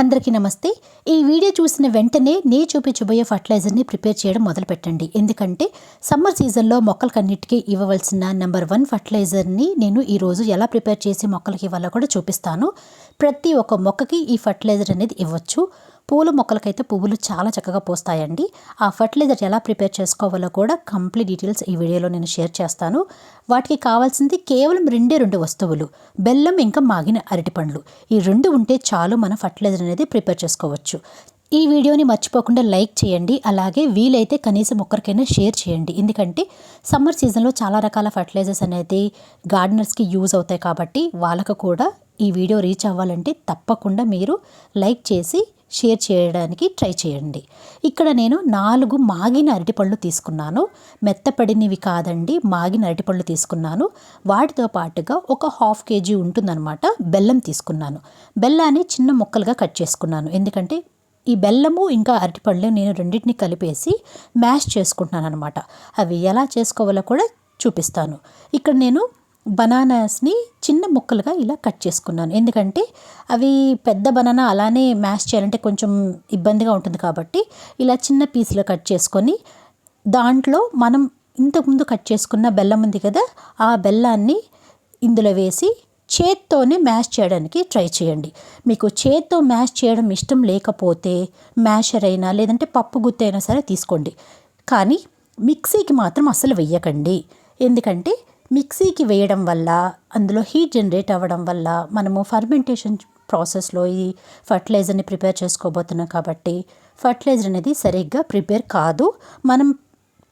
అందరికీ నమస్తే. ఈ వీడియో చూసిన వెంటనే నే చూపించబోయే ఫర్టిలైజర్ని ప్రిపేర్ చేయడం మొదలుపెట్టండి. ఎందుకంటే సమ్మర్ సీజన్లో మొక్కలకన్నిటికీ ఇవ్వవలసిన నెంబర్ వన్ ఫర్టిలైజర్ని నేను ఈరోజు ఎలా ప్రిపేర్ చేసి మొక్కలకి ఇవ్వాలో కూడా చూపిస్తాను. ప్రతి ఒక్క మొక్కకి ఈ ఫర్టిలైజర్ అనేది ఇవ్వచ్చు. పూల మొక్కలకైతే పువ్వులు చాలా చక్కగా పోస్తాయండి. ఆ ఫర్టిలైజర్ ఎలా ప్రిపేర్ చేసుకోవాలో కూడా కంప్లీట్ డీటెయిల్స్ ఈ వీడియోలో నేను షేర్ చేస్తాను. వాటికి కావాల్సింది కేవలం రెండే రెండు వస్తువులు బెల్లం ఇంకా మాగిన అరటిపండ్లు ఈ రెండు ఉంటే చాలు మన ఫర్టిలైజర్ అనేది ప్రిపేర్ చేసుకోవచ్చు. ఈ వీడియోని మర్చిపోకుండా లైక్ చేయండి అలాగే వీలైతే కనీసం ఒక్కరికైనా షేర్ చేయండి. ఎందుకంటే సమ్మర్ సీజన్లో చాలా రకాల ఫర్టిలైజర్స్ అనేది గార్డెనర్స్కి యూజ్ అవుతాయి కాబట్టి వాళ్ళకు కూడా ఈ వీడియో రీచ్ అవ్వాలంటే తప్పకుండా మీరు లైక్ చేసి షేర్ చేయడానికి ట్రై చేయండి. ఇక్కడ నేను నాలుగు మాగిన అరటిపళ్ళు తీసుకున్నాను. మెత్తపడినవి కాదండి మాగిన అరటిపళ్ళు తీసుకున్నాను. వాటితో పాటుగా ఒక హాఫ్ కేజీ ఉంటుందన్నమాట బెల్లం తీసుకున్నాను. బెల్లాన్ని చిన్న ముక్కలుగా కట్ చేసుకున్నాను. ఎందుకంటే ఈ బెల్లము ఇంకా అరటిపళ్ళు నేను రెండింటిని కలిపేసి మ్యాష్ చేసుకుంటున్నాను అనమాట అవి ఎలా చేసుకోవాలో కూడా చూపిస్తాను. ఇక్కడ నేను బనానాస్ని చిన్న ముక్కలుగా ఇలా కట్ చేసుకున్నాను. ఎందుకంటే అవి పెద్ద బనానా అలానే మ్యాష్ చేయాలంటే కొంచెం ఇబ్బందిగా ఉంటుంది కాబట్టి ఇలా చిన్న పీసులు కట్ చేసుకొని దాంట్లో మనం ఇంతకుముందు కట్ చేసుకున్న బెల్లం ఉంది కదా ఆ బెల్లాన్ని ఇందులో వేసి చేత్తోనే మ్యాష్ చేయడానికి ట్రై చేయండి. మీకు చేత్తో మ్యాష్ చేయడం ఇష్టం లేకపోతే మ్యాషర్ అయినా లేదంటే పప్పు గుత్తి అయినా సరే తీసుకోండి. కానీ మిక్సీకి మాత్రం అస్సలు వెయ్యకండి. ఎందుకంటే మిక్సీకి వేయడం వల్ల అందులో హీట్ జనరేట్ అవ్వడం వల్ల మనము ఫర్మెంటేషన్ ప్రాసెస్లో ఈ ఫర్టిలైజర్ని ప్రిపేర్ చేసుకోబోతున్నాం కాబట్టి ఫర్టిలైజర్ అనేది సరిగ్గా ప్రిపేర్ కాదు. మనం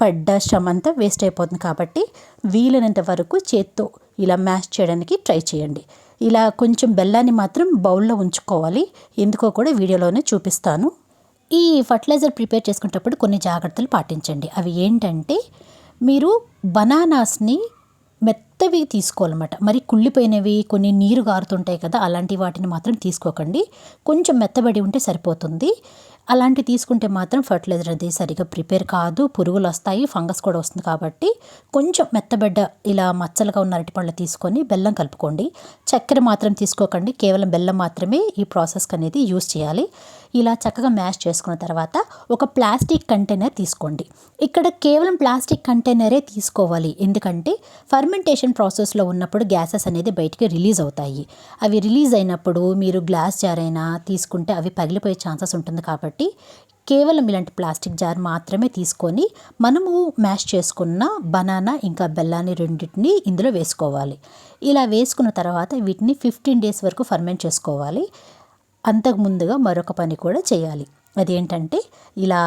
పడ్డ శ్రమ అంతా వేస్ట్ అయిపోతుంది కాబట్టి వీలైనంత వరకు చేత్తో ఇలా మ్యాష్ చేయడానికి ట్రై చేయండి. ఇలా కొంచెం బెల్లాన్ని మాత్రం బౌల్లో ఉంచుకోవాలి. ఎందుకో కూడా వీడియోలోనే చూపిస్తాను. ఈ ఫర్టిలైజర్ ప్రిపేర్ చేసుకునేటప్పుడు కొన్ని జాగ్రత్తలు పాటించండి. అవి ఏంటంటే మీరు బనానాస్ని మెత్తవి తీసుకోవాలన్నమాట. మరి కుళ్ళిపోయినవి కొన్ని నీరు గారుతుంటాయి కదా అలాంటి వాటిని మాత్రం తీసుకోకండి. కొంచెం మెత్తబడి ఉంటే సరిపోతుంది. అలాంటి తీసుకుంటే మాత్రం ఫర్టిలైజర్ అది సరిగా ప్రిపేర్ కాదు. పురుగులు వస్తాయి ఫంగస్ కూడా వస్తుంది కాబట్టి కొంచెం మెత్తబడ్డ ఇలా మచ్చలుగా ఉన్న అరటిపళ్ళు తీసుకొని బెల్లం కలుపుకోండి. చక్కెర మాత్రం తీసుకోకండి. కేవలం బెల్లం మాత్రమే ఈ ప్రాసెస్కి అనేది యూస్ చేయాలి. ఇలా చక్కగా మ్యాష్ చేసుకున్న తర్వాత ఒక ప్లాస్టిక్ కంటైనర్ తీసుకోండి. ఇక్కడ కేవలం ప్లాస్టిక్ కంటైనరే తీసుకోవాలి. ఎందుకంటే ఫర్మెంటేషన్ ప్రాసెస్లో ఉన్నప్పుడు గ్యాసెస్ అనేది బయటికి రిలీజ్ అవుతాయి. అవి రిలీజ్ అయినప్పుడు మీరు గ్లాస్ జార్ అయినా తీసుకుంటే అవి పగిలిపోయే ఛాన్సెస్ ఉంటుంది కాబట్టి కేవలం ఇలాంటి ప్లాస్టిక్ జార్ మాత్రమే తీసుకొని మనము మ్యాష్ చేసుకున్న బనానా ఇంకా బెల్లాన్ని రెండింటిని ఇందులో వేసుకోవాలి. ఇలా వేసుకున్న తర్వాత వీటిని ఫిఫ్టీన్ డేస్ వరకు ఫర్మెంట్ చేసుకోవాలి. అంతకు ముందుగా మరొక పని కూడా చేయాలి. అదేంటంటే ఇలా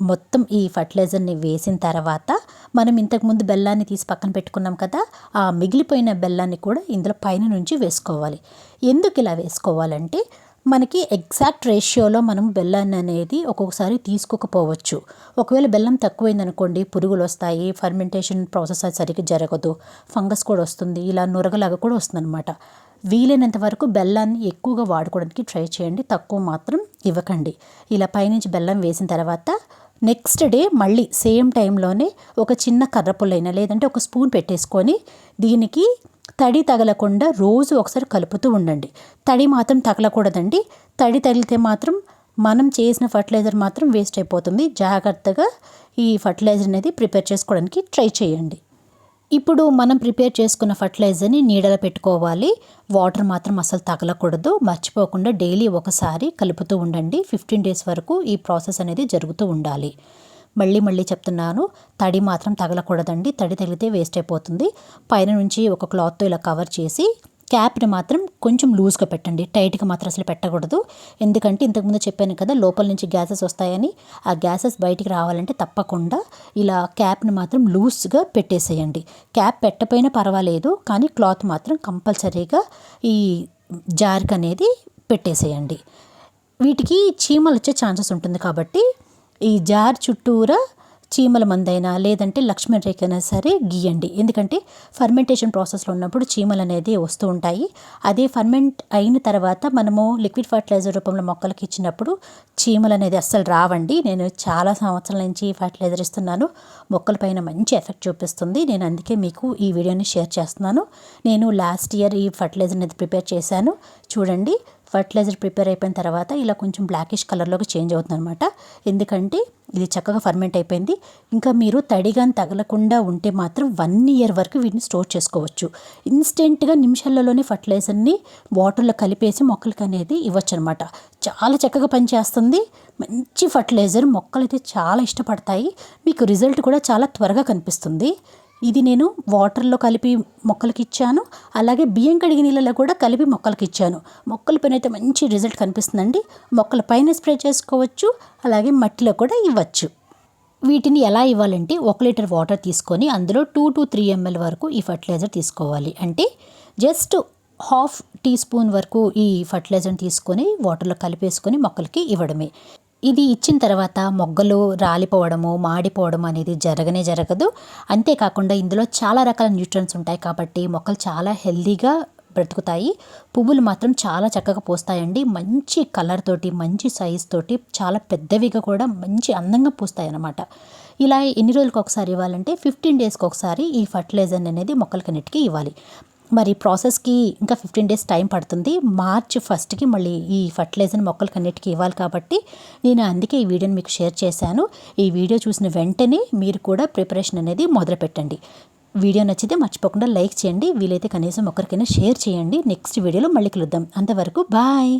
మొత్తం ఈ ఫర్టిలైజర్ని వేసిన తర్వాత మనం ఇంతకుముందు బెల్లాన్ని తీసి పక్కన పెట్టుకున్నాం కదా ఆ మిగిలిపోయిన బెల్లాన్ని కూడా ఇందులో పైన నుంచి వేసుకోవాలి. ఎందుకు ఇలా వేసుకోవాలంటే మనకి ఎగ్జాక్ట్ రేషియోలో మనం బెల్లాన్ని అనేది ఒక్కొక్కసారి తీసుకోకపోవచ్చు ఒకవేళ బెల్లం తక్కువైందనుకోండి పురుగులు వస్తాయి ఫర్మెంటేషన్ ప్రాసెస్ అది సరిగ్గా జరగదు ఫంగస్ కూడా వస్తుంది ఇలా నురగలాగా కూడా వస్తుందన్నమాట. వీలైనంత వరకు బెల్లాన్ని ఎక్కువగా వాడుకోవడానికి ట్రై చేయండి. తక్కువ మాత్రం ఇవ్వకండి. ఇలా పైనుంచి బెల్లం వేసిన తర్వాత నెక్స్ట్ డే మళ్ళీ సేమ్ టైంలోనే ఒక చిన్న కర్రపుల్లైనా లేదంటే ఒక స్పూన్ పెట్టేసుకొని దీనికి తడి తగలకుండా రోజు ఒకసారి కలుపుతూ ఉండండి. తడి మాత్రం తగలకూడదండి. తడి తగిలితే మాత్రం మనం చేసిన ఫర్టిలైజర్ మాత్రం వేస్ట్ అయిపోతుంది. జాగ్రత్తగా ఈ ఫర్టిలైజర్ అనేది ప్రిపేర్ చేసుకోవడానికి ట్రై చేయండి. ఇప్పుడు మనం ప్రిపేర్ చేసుకున్న ఫర్టిలైజర్ని నీడలో పెట్టుకోవాలి. వాటర్ మాత్రం అసలు తగలకూడదు. మర్చిపోకుండా డైలీ ఒకసారి కలుపుతూ ఉండండి. ఫిఫ్టీన్ డేస్ వరకు ఈ ప్రాసెస్ అనేది జరుగుతూ ఉండాలి. మళ్ళీ మళ్ళీ చెప్తున్నాను తడి మాత్రం తగలకూడదండి. తడి తగిలితే వేస్ట్ అయిపోతుంది. పైన నుంచి ఒక క్లాత్తో ఇలా కవర్ చేసి క్యాప్ని మాత్రం కొంచెం లూజ్గా పెట్టండి. టైట్గా మాత్రం అసలు పెట్టకూడదు. ఎందుకంటే ఇంతకుముందు చెప్పాను కదా లోపల నుంచి గ్యాసెస్ వస్తాయని. ఆ గ్యాసెస్ బయటికి రావాలంటే తప్పకుండా ఇలా క్యాప్ని మాత్రం లూజ్గా పెట్టేసేయండి. క్యాప్ పెట్టపోయినా పర్వాలేదు కానీ క్లాత్ మాత్రం కంపల్సరీగా ఈ జార్క్ అనేది పెట్టేసేయండి. వీటికి చీమలు వచ్చే ఛాన్సెస్ ఉంటుంది కాబట్టి ఈ జార్ చుట్టూరా చీమల మందైనా లేదంటే లక్ష్మణ్ రేఖైనా సరే గీయండి. ఎందుకంటే ఫర్మెంటేషన్ ప్రాసెస్లో ఉన్నప్పుడు చీమలు అనేది వస్తూ ఉంటాయి. అదే ఫర్మెంట్ అయిన తర్వాత మనము లిక్విడ్ ఫర్టిలైజర్ రూపంలో మొక్కలకి ఇచ్చినప్పుడు చీమలు అనేది అస్సలు రావండి. నేను చాలా సంవత్సరాల నుంచి ఫర్టిలైజర్ ఇస్తున్నాను. మొక్కలపైన మంచి ఎఫెక్ట్ చూపిస్తుంది. నేను అందుకే మీకు ఈ వీడియోని షేర్ చేస్తున్నాను. నేను లాస్ట్ ఇయర్ ఈ ఫర్టిలైజర్ అనేది ప్రిపేర్ చేశాను. చూడండి ఫర్టిలైజర్ ప్రిపేర్ అయిపోయిన తర్వాత ఇలా కొంచెం బ్లాకిష్ కలర్లోకి చేంజ్ అవుతుంది అనమాట ఎందుకంటే ఇది చక్కగా ఫర్మెంట్ అయిపోయింది. ఇంకా మీరు తడిగా తగలకుండా ఉంటే మాత్రం వన్ ఇయర్ వరకు వీటిని స్టోర్ చేసుకోవచ్చు. ఇన్స్టెంట్గా నిమిషాలలోనే ఫర్టిలైజర్ని వాటర్లో కలిపేసి మొక్కలకి అనేది ఇవ్వచ్చు అనమాట చాలా చక్కగా పనిచేస్తుంది. మంచి ఫర్టిలైజర్ మొక్కలు అయితే చాలా ఇష్టపడతాయి. మీకు రిజల్ట్ కూడా చాలా త్వరగా కనిపిస్తుంది. ఇది నేను వాటర్లో కలిపి మొక్కలకి ఇచ్చాను అలాగే బియ్యం కడిగి నీళ్ళలో కూడా కలిపి మొక్కలకి ఇచ్చాను మొక్కల పైన అయితే మంచి రిజల్ట్ కనిపిస్తుందండి. మొక్కల పైన స్ప్రే చేసుకోవచ్చు. అలాగే మట్టిలో కూడా ఇవ్వచ్చు. వీటిని ఎలా ఇవ్వాలంటే ఒక లీటర్ వాటర్ తీసుకొని అందులో టూ టు త్రీ ఎంఎల్ వరకు ఈ ఫర్టిలైజర్ తీసుకోవాలి. అంటే జస్ట్ హాఫ్ టీ స్పూన్ వరకు ఈ ఫర్టిలైజర్ని తీసుకొని వాటర్లో కలిపేసుకొని మొక్కలకి ఇవ్వడమే. ఇది ఇచ్చిన తర్వాత మొగ్గలు రాలిపోవడము మాడిపోవడం అనేది జరగనే జరగదు. అంతేకాకుండా ఇందులో చాలా రకాల న్యూట్రన్స్ ఉంటాయి కాబట్టి మొక్కలు చాలా హెల్దీగా బ్రతుకుతాయి. పువ్వులు మాత్రం చాలా చక్కగా పూస్తాయండి. మంచి కలర్ తోటి మంచి సైజ్ తోటి చాలా పెద్దవిగా కూడా మంచి అందంగా పూస్తాయి అన్నమాట ఇలా ఎన్ని రోజులకు ఒకసారి ఇవ్వాలంటే ఫిఫ్టీన్ డేస్కి ఒకసారి ఈ ఫర్టిలైజర్ అనేది మొక్కలకన్నిటికీ ఇవ్వాలి. మరి ప్రాసెస్కి ఇంకా ఫిఫ్టీన్ డేస్ టైం పడుతుంది. మార్చ్ ఫస్ట్కి మళ్ళీ ఈ ఫర్టిలైజర్ మొక్కలకి అన్నిటికీ ఇవ్వాలి కాబట్టి నేను అందుకే ఈ వీడియోని మీకు షేర్ చేశాను. ఈ వీడియో చూసిన వెంటనే మీరు కూడా ప్రిపరేషన్ అనేది మొదలుపెట్టండి వీడియో నచ్చితే మర్చిపోకుండా లైక్ చేయండి. వీలైతే కనీసం ఒకరికైనా షేర్ చేయండి. నెక్స్ట్ వీడియోలో మళ్ళీ కలుద్దాం. అంతవరకు బాయ్!